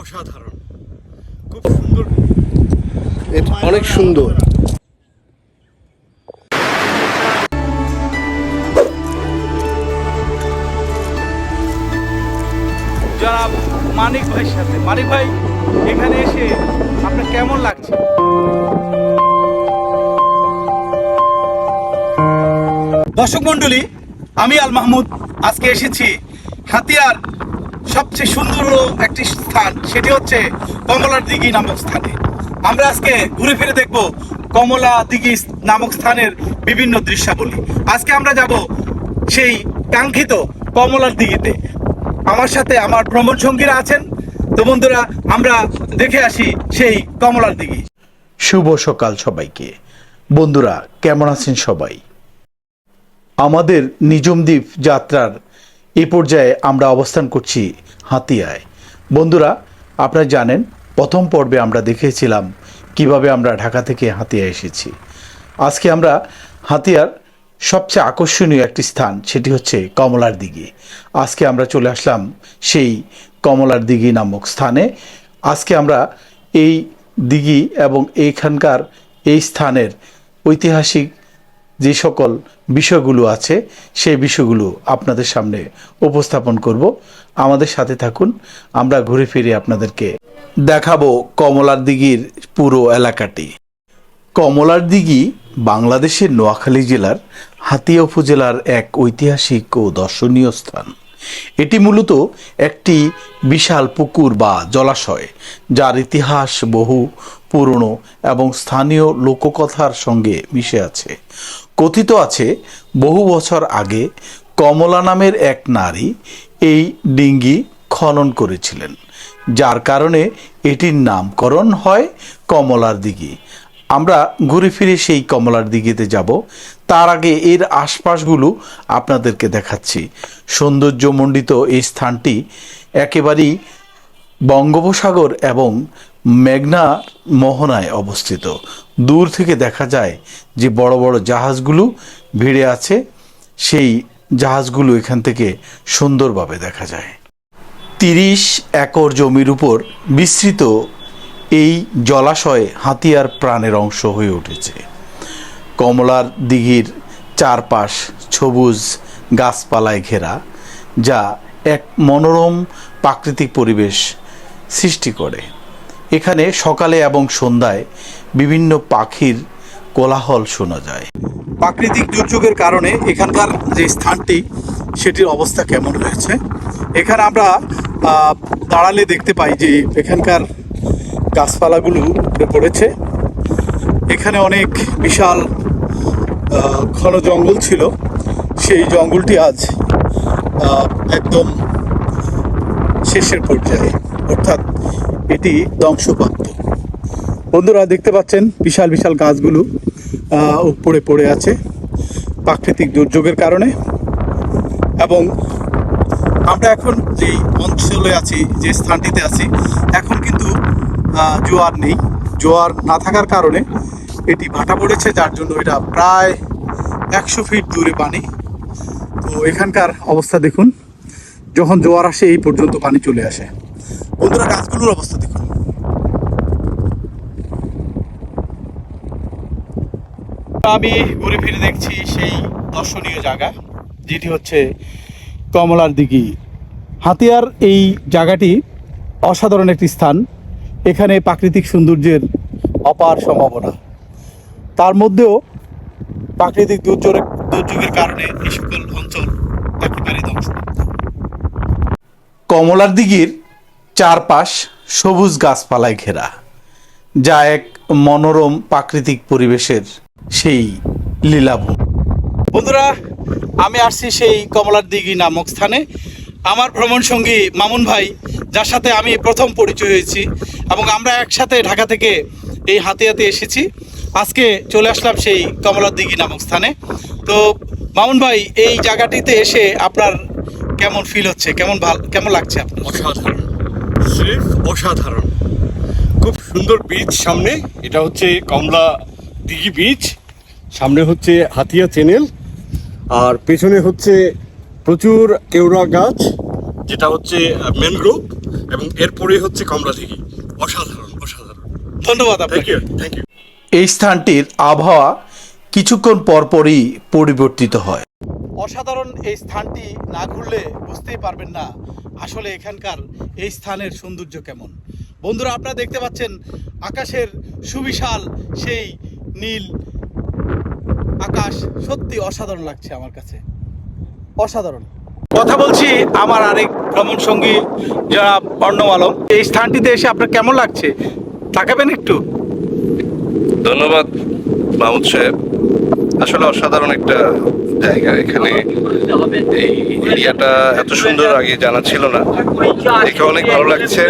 অসাধারণ। খুব সুন্দর এটা অনেক সুন্দর। জনাব মানিক ভাইয়ের সাথে মানিক ভাই এখানে এসে আপনার কেমন লাগছে? দর্শক মন্ডলী আমি আল মাহমুদ। আজকে এসেছি হাতিয়ার সবচেয়ে সুন্দর একটি স্থান, সেটি হচ্ছে কমলার দিঘি নামক স্থানে। আমরা আজকে ঘুরে ফিরে দেখব কমলা দিঘি নামক স্থানের বিভিন্ন দৃশ্যাবলী। আজকে আমরা যাব সেই কাঙ্ক্ষিত কমলার দিঘিতে। আমার সাথে আমার ভ্রমণ সঙ্গীরা আছেন। তো বন্ধুরা, আমরা দেখে আসি সেই কমলার দিঘি। শুভ সকাল সবাইকে। বন্ধুরা, কেমন আছেন সবাই? আমাদের নিজমদ্বীপ যাত্রার এ পর্যায়ে আমরা অবস্থান করছি হাতিয়ায়। বন্ধুরা, আপনারা জানেন, প্রথম পর্বে আমরা দেখেছিলাম কীভাবে আমরা ঢাকা থেকে হাতিয়া এসেছি। আজকে আমরা হাতিয়ার সবচেয়ে আকর্ষণীয় একটি স্থান, সেটি হচ্ছে কমলার দিঘি। আজকে আমরা চলে আসলাম সেই কমলার দিঘি নামক স্থানে। আজকে আমরা এই দিঘি এবং এইখানকার এই স্থানের ঐতিহাসিক যে সকল বিষয়গুলো আছে, সেই বিষয়গুলো আপনাদের সামনে উপস্থাপন করব। আমাদের সাথে থাকুন, আমরা ঘুরে ফিরে আপনাদেরকে দেখাবো কমলার দিঘির পুরো এলাকাটি। কমলার দিঘি বাংলাদেশের নোয়াখালী জেলার হাতিয়া উপজেলার এক ঐতিহাসিক ও দর্শনীয় স্থান। এটি মূলত একটি বিশাল পুকুর বা জলাশয়, যার ইতিহাস বহু পুরনো এবং স্থানীয় লোককথার সঙ্গে মিশে আছে। কথিত আছে, বহু বছর আগে কমলা নামের এক নারী এই ডিঙ্গি খনন করেছিলেন, যার কারণে এটির নামকরণ হয় কমলার দিঘি। আমরা ঘুরে ফিরে সেই কমলার দিঘিতে যাব। তার আগে এর আশপাশগুলো আপনাদেরকে দেখাচ্ছি। সৌন্দর্যমণ্ডিত এই স্থানটি একেবারেই বঙ্গোপসাগর এবং মেঘনা মোহনায় অবস্থিত। দূর থেকে দেখা যায় যে বড় বড় জাহাজগুলো ভিড়ে আছে। সেই জাহাজগুলো এখান থেকে সুন্দরভাবে দেখা যায়। তিরিশ একর জমির উপর বিস্তৃত এই জলাশয় হাতিয়ার প্রাণের অংশ হয়ে উঠেছে। কমলার দিঘির চারপাশ সবুজ গাছপালায় ঘেরা, যা এক মনোরম প্রাকৃতিক পরিবেশ সৃষ্টি করে। এখানে সকালে এবং সন্ধ্যায় বিভিন্ন পাখির কোলাহল শোনা যায়। প্রাকৃতিক দুর্যোগের কারণে এখানকার যে স্থানটি, সেটির অবস্থা কেমন রয়েছে? এখানে আমরা দাঁড়ালে দেখতে পাই যে এখানকার গাছপালাগুলো পড়েছে। এখানে অনেক বিশাল ঘন জঙ্গল ছিল। সেই জঙ্গলটি আজ একদম শেষের পর্যায়ে। অর্থাৎ এটি ধ্বংসপ্রাপ্ত। বন্ধুরা দেখতে পাচ্ছেন বিশাল বিশাল গাছগুলো উপরে পড়ে আছে প্রাকৃতিক দুর্যোগের কারণে। এবং আমরা এখন যেই অঞ্চলে আছি, যে স্থানটিতে আছি, এখন কিন্তু জোয়ার নেই। জোয়ার না থাকার কারণে এটি ভাটা পড়েছে, যার জন্য এটা প্রায় একশো ফিট দূরে পানি। তো এখানকার অবস্থা দেখুন, যখন জোয়ার আসে এই পর্যন্ত পানি চলে আসে। বন্ধুরা গাছগুলোর অবস্থা দেখুন। আমি ঘুরে ফিরে দেখছি সেই দর্শনীয় জায়গা যেটি হচ্ছে কমলার দিঘি। হাতিয়ার এই জায়গাটি অসাধারণ একটি স্থান। এখানে প্রাকৃতিক সৌন্দর্যের অপার সম্ভাবনা। তার মধ্যেও প্রাকৃতিক দুর্যোগের দুর্যোগের কারণে এই সকল অঞ্চল একেবারে ধ্বংসপ্রাপ্ত কমলার দিঘির চারপাশ সবুজ গাছপালায় ঘেরা, যা এক মনোরম প্রাকৃতিক পরিবেশের সেই লীলাভূমি। বন্ধুরা, আমি আসছি সেই কমলার দিঘি নামক স্থানে। আমার ভ্রমণ সঙ্গী মামুন ভাই, যার সাথে আমি প্রথম পরিচয় হয়েছি এবং আমরা একসাথে ঢাকা থেকে এই হাতে হাতে এসেছি। আজকে চলে আসলাম সেই কমলার দিঘি নামক স্থানে। তো মামুন ভাই, এই জায়গাটিতে এসে আপনার কেমন ফিল হচ্ছে? কেমন ভালো, কেমন লাগছে আপনার? স্রেফ অসাধারণ। খুব সুন্দর বীজ সামনে। এটা হচ্ছে কমলা দিঘি বীজ সামনে হচ্ছে হাতিয়া চ্যানেল আর পেছনে হচ্ছে প্রচুর কেওড়া গাছ যেটা হচ্ছে ম্যানগ্রোভ এবং এরপরে হচ্ছে কমলা দিঘি। অসাধারণ অসাধারণ। ধন্যবাদ থ্যাংক আপনাকে ইউ থ্যাংক ইউ এই স্থানটির আবহাওয়া কিছুক্ষণ পরপরই পরিবর্তিত হয়। অসাধারণ এই স্থানটি না ঘুরলে বুঝতেই পারবেন না আসলে এখানকার এই স্থানের সৌন্দর্য কেমন। বন্ধুরা, আপনারা দেখতে পাচ্ছেন আকাশের সুবিশাল সেই নীল আকাশ। সত্যি অসাধারণ লাগছে আমার কাছে। অসাধারণ। কথা বলছি আমার আরেক ভ্রমণ সঙ্গী যারা অর্ণব আলম। এই স্থানটিতে এসে আপনার কেমন লাগছে? তাকাবেন একটু। ধন্যবাদ, মাহমুদ সাহেব। আসলে অসাধারণ একটা জায়গা এখানে। এই এরিয়াটা এত সুন্দর আগে জানা ছিল না। দেখে অনেক ভালো লাগছে।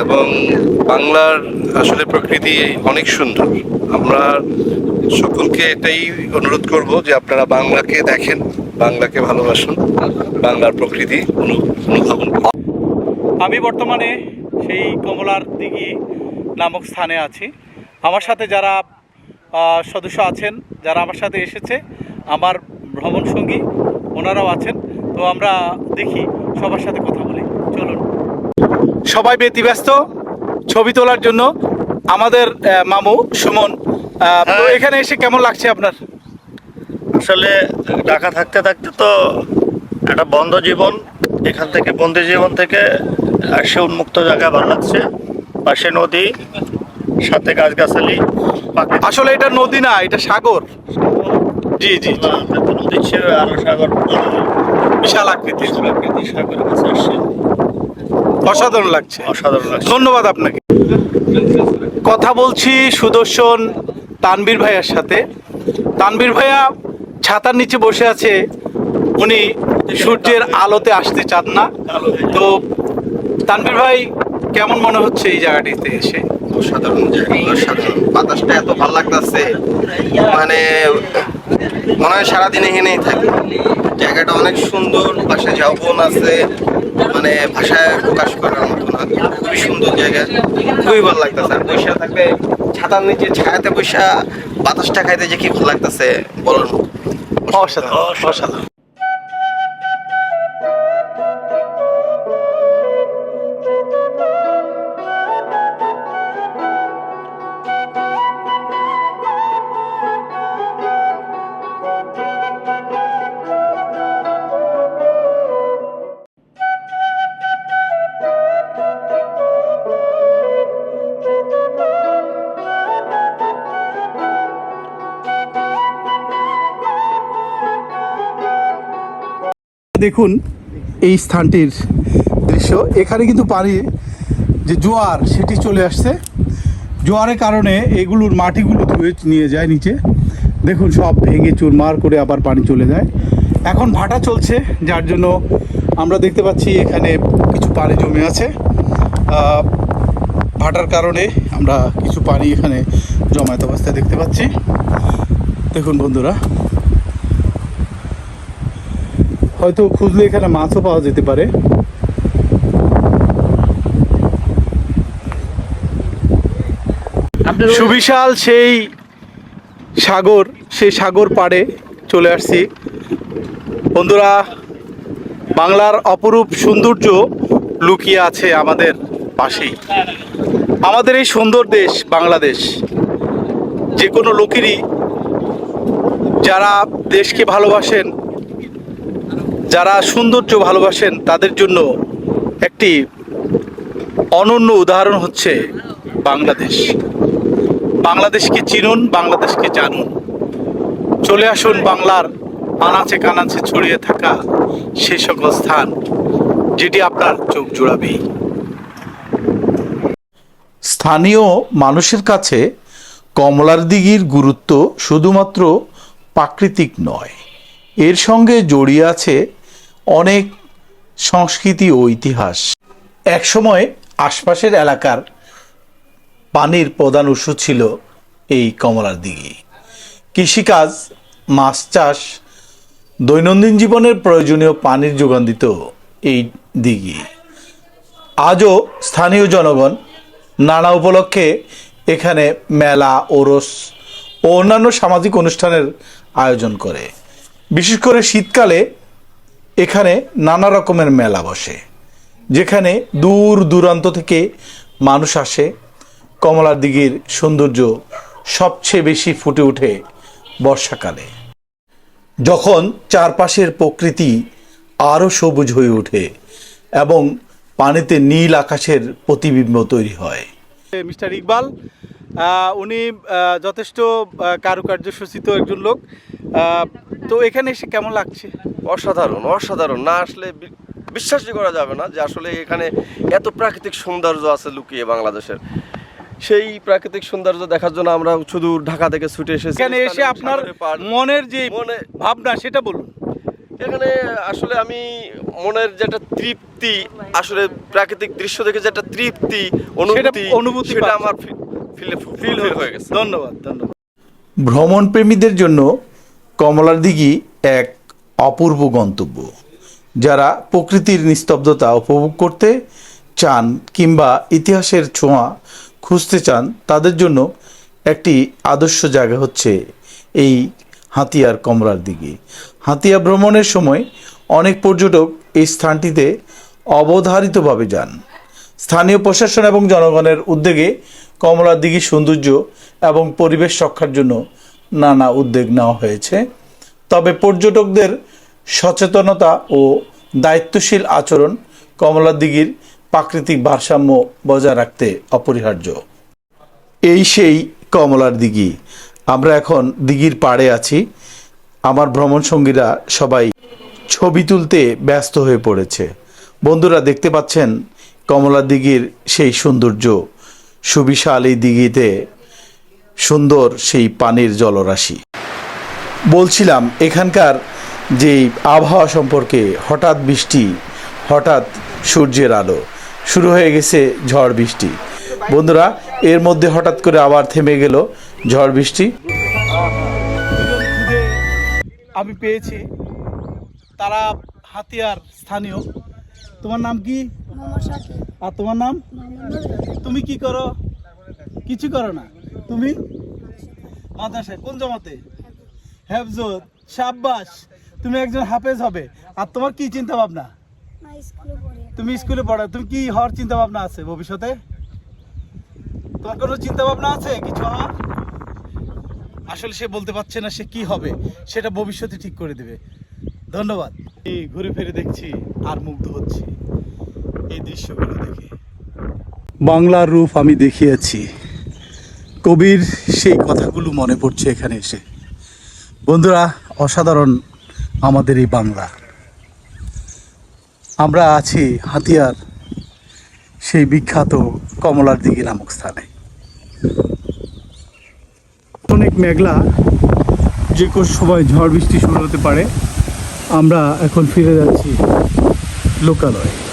এবং বাংলার আসলে প্রকৃতি অনেক সুন্দর। আমরা সকলকে এটাই অনুরোধ করব যে আপনারা বাংলাকে দেখেন, বাংলাকে ভালোবাসুন, বাংলার প্রকৃতি অনু- অনুধাবন আমি বর্তমানে সেই কমলার দিঘি নামক স্থানে আছি। আমার সাথে যারা সদস্য আছেন, যারা আমার সাথে এসেছে আমার ভ্রমণ সঙ্গী ওনারাও আছেন। তো আমরা দেখি সবার সাথে কথা বলি। চলুন। সবাই ব্যতিব্যস্ত ছবি তোলার জন্য আমাদের মামু সুমন তো এখানে এসে কেমন লাগছে আপনার? আসলে ঢাকা থাকতে থাকতে তো একটা বন্ধ জীবন এখান থেকে বন্দি জীবন থেকে আসে উন্মুক্ত জায়গা ভালো লাগছে। পাশে নদী সাথে গাছগাছালি আসলে এটা নদী না এটা সাগর। জি জি। নদীর আরও সাগর বিশাল আকৃতির প্রাকৃতিক সাগরের কাছে আসছে। অসাধারণ লাগছে। অসাধারণ লাগছে। ধন্যবাদ আপনাকে। কথা বলছি সুদর্শন তানবীর ভাইয়ার সাথে। তানবীর ভাইয়া ছাতার নিচে বসে আছে। উনি সূর্যের আলোতে আসতে চান না। তো তানবীর ভাই কেমন মনে হচ্ছে এই জায়গাটিতে এসে? অসাধারণ জায়গা অসাধারণ। বাতাসটা এত ভালো লাগতেছে। মানে মনে হয় সারাদিন এখানেই থাকি। জায়গাটা অনেক সুন্দর, পাশে ঝাউবন আছে মানে ভাষায় প্রকাশ করার মতো না খুবই সুন্দর জায়গা। খুবই ভালো লাগতেছে। আর বৈশা থাকলে ছাতার নিচে ছায়াতে বৈশা বাতাসটা খাইতে যে কি ভালো লাগতেছে বলার মতো। অসাধারণ। অসাধারণ। দেখুন এই স্থানটির দৃশ্য। এখানে কিন্তু পানি, যে জোয়ার, সেটি চলে আসছে। জোয়ারের কারণে এগুলোর মাটিগুলো ধুয়ে নিয়ে যায় নিচে। দেখুন, সব ভেঙে চুরমার করে আবার পানি চলে যায়। এখন ভাটা চলছে, যার জন্য আমরা দেখতে পাচ্ছি এখানে কিছু পানি জমে আছে। ভাটার কারণে আমরা কিছু পানি এখানে জমায়েত অবস্থায় দেখতে পাচ্ছি। দেখুন বন্ধুরা হয়তো খুঁজলে এখানে মাছও পাওয়া যেতে পারে। সুবিশাল সেই সাগর সেই সাগর পাড়ে চলে আসছি। বন্ধুরা বাংলার অপরূপ সৌন্দর্য লুকিয়ে আছে আমাদের পাশেই। আমাদের এই সুন্দর দেশ বাংলাদেশ যে কোনো লোকেরই যারা দেশকে ভালোবাসেন যারা সৌন্দর্য ভালোবাসেন, তাদের জন্য একটি অনন্য উদাহরণ হচ্ছে বাংলাদেশ। বাংলাদেশকে চিনুন, বাংলাদেশকে জানুন। চলে আসুন বাংলার আনাচে কানাচে ছড়িয়ে থাকা সে সকল স্থান যেটি আপনার চোখ জোড়াবেই স্থানীয় মানুষের কাছে কমলার দিঘির গুরুত্ব শুধুমাত্র প্রাকৃতিক নয়, এর সঙ্গে জড়িয়ে আছে অনেক সংস্কৃতি ও ইতিহাস। একসময় আশপাশের এলাকার পানির প্রধান উৎস ছিল এই কমলার দিঘি। কৃষিকাজ, মাছ চাষ, দৈনন্দিন জীবনের প্রয়োজনীয় পানির যোগান দিত এই দিঘি। আজও স্থানীয় জনগণ নানা উপলক্ষে এখানে মেলা, ওরস ও অন্যান্য সামাজিক অনুষ্ঠানের আয়োজন করে। বিশেষ করে শীতকালে এখানে নানা রকমের মেলা বসে, যেখানে দূর দূরান্ত থেকে মানুষ আসে। কমলার দিঘির সৌন্দর্য সবচেয়ে বেশি ফুটে ওঠে বর্ষাকালে। যখন চারপাশের প্রকৃতি আরও সবুজ হয়ে ওঠে এবং পানিতে নীল আকাশের প্রতিবিম্ব তৈরি হয়। মিস্টার ইকবাল উনি যথেষ্ট কারুকার্য সূচিত একজন লোক। তো এখানে এসে কেমন লাগছে? অসাধারণ অসাধারণ। না আসলে বিশ্বাসই করা যাবে না যে আসলে এখানে এত প্রাকৃতিক সৌন্দর্য আছে লুকিয়ে বাংলাদেশের। সেই প্রাকৃতিক সৌন্দর্য দেখার জন্য আমরা শুধু ঢাকা থেকে ছুটে এসেছি। এখানে এসে আপনার মনের যে মনে- ভাবনা সেটা বলুন। এখানে আসলে আমি মনের যেটা তৃপ্তি আসলে প্রাকৃতিক দৃশ্য দেখে যেটা তৃপ্তি অনুভূতি অনুভূতি সেটা আমার ফিল ফিল হয়ে গেছে। ধন্যবাদ ধন্যবাদ। ভ্রমণ প্রেমীদের জন্য কমলার দিঘি এক অপূর্ব গন্তব্য। যারা প্রকৃতির নিস্তব্ধতা উপভোগ করতে চান কিংবা ইতিহাসের ছোঁয়া খুঁজতে চান তাদের জন্য একটি আদর্শ জায়গা হচ্ছে এই হাতিয়ার কমলার দিঘি। হাতিয়া ভ্রমণের সময় অনেক পর্যটক এই স্থানটিতে অবধারিতভাবে যান। স্থানীয় প্রশাসন এবং জনগণের উদ্যোগে কমলা দিঘির সৌন্দর্য এবং পরিবেশ রক্ষার জন্য নানা উদ্যোগ নেওয়া হয়েছে। তবে পর্যটকদের সচেতনতা ও দায়িত্বশীল আচরণ কমলা দিঘির প্রাকৃতিক ভারসাম্য বজায় রাখতে অপরিহার্য। এই সেই কমলার দিঘি। আমরা এখন দিঘির পাড়ে আছি। আমার ভ্রমণ সঙ্গীরা সবাই ছবি তুলতে ব্যস্ত হয়ে পড়েছে। বন্ধুরা দেখতে পাচ্ছেন কমলা দিঘির সেই সৌন্দর্য। সুবিশাল এই দিঘিতে সুন্দর সেই পানির জলরাশি। বলছিলাম এখানকার যে আবহাওয়া সম্পর্কে হঠাৎ বৃষ্টি হঠাৎ সূর্যের আলো শুরু হয়ে গেছে ঝড় বৃষ্টি। বন্ধুরা এর মধ্যে হঠাৎ করে আবার থেমে গেল ঝড় বৃষ্টি। আমি পেয়েছি তারা হাতিয়ার স্থানীয়। তোমার নাম কি? আর তোমার নাম? তুমি কি করো? কিছু করো না। তুমি? মাদ্রাসায়, কোন জমাতে? হেফজত শাব্বাস তুমি একজন হাফেজ হবে। আর তোমার কি চিন্তা ভাবনা তুমি স্কুলে পড়ো। তুমি কি হওয়ার চিন্তা ভাবনা আছে ভবিষ্যতে? তোমার কোনো চিন্তা ভাবনা আছে? কিছু হওয়ার? আসলে সে বলতে পারছে না সে কি হবে। সেটা ভবিষ্যতে ঠিক করে দেবে। ধন্যবাদ। এই ঘুরে ফিরে দেখছি আর মুগ্ধ হচ্ছি। এই দৃশ্যগুলো দেখে। বাংলার রূপ আমি দেখিয়েছি। কবির সেই কথাগুলো মনে পড়ছে এখানে এসে। বন্ধুরা, অসাধারণ আমাদের এই বাংলা। আমরা আছি হাতিয়ার সেই বিখ্যাত কমলার দিঘি নামক স্থানে। অনেক মেঘলা, যে কোনো সময় ঝড় বৃষ্টি শুরু হতে পারে। আমরা এখন ফিরে যাচ্ছি লোকালয়ে।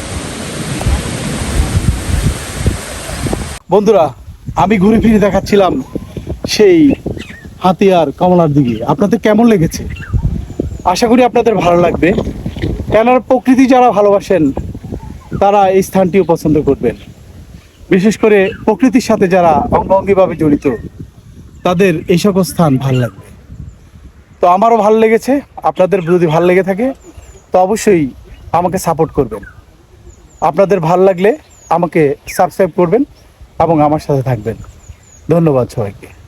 বন্ধুরা, আমি ঘুরে ফিরে দেখাচ্ছিলাম সেই হাতিয়ার কমলার দিকে। আপনাদের কেমন লেগেছে? আশা করি আপনাদের ভালো লাগবে। কেননা প্রকৃতি যারা ভালোবাসেন, তারা এই স্থানটিও পছন্দ করবেন। বিশেষ করে প্রকৃতির সাথে যারা অঙ্গাঙ্গিভাবে জড়িত, তাদের এই সকল স্থান ভালো লাগবে। তো আমারও ভালো লেগেছে, আপনাদের যদি ভালো লেগে থাকে, তো অবশ্যই আমাকে সাপোর্ট করবেন। আপনাদের ভালো লাগলে আমাকে সাবস্ক্রাইব করবেন। এবং আমার সাথে থাকবেন। ধন্যবাদ সবাইকে।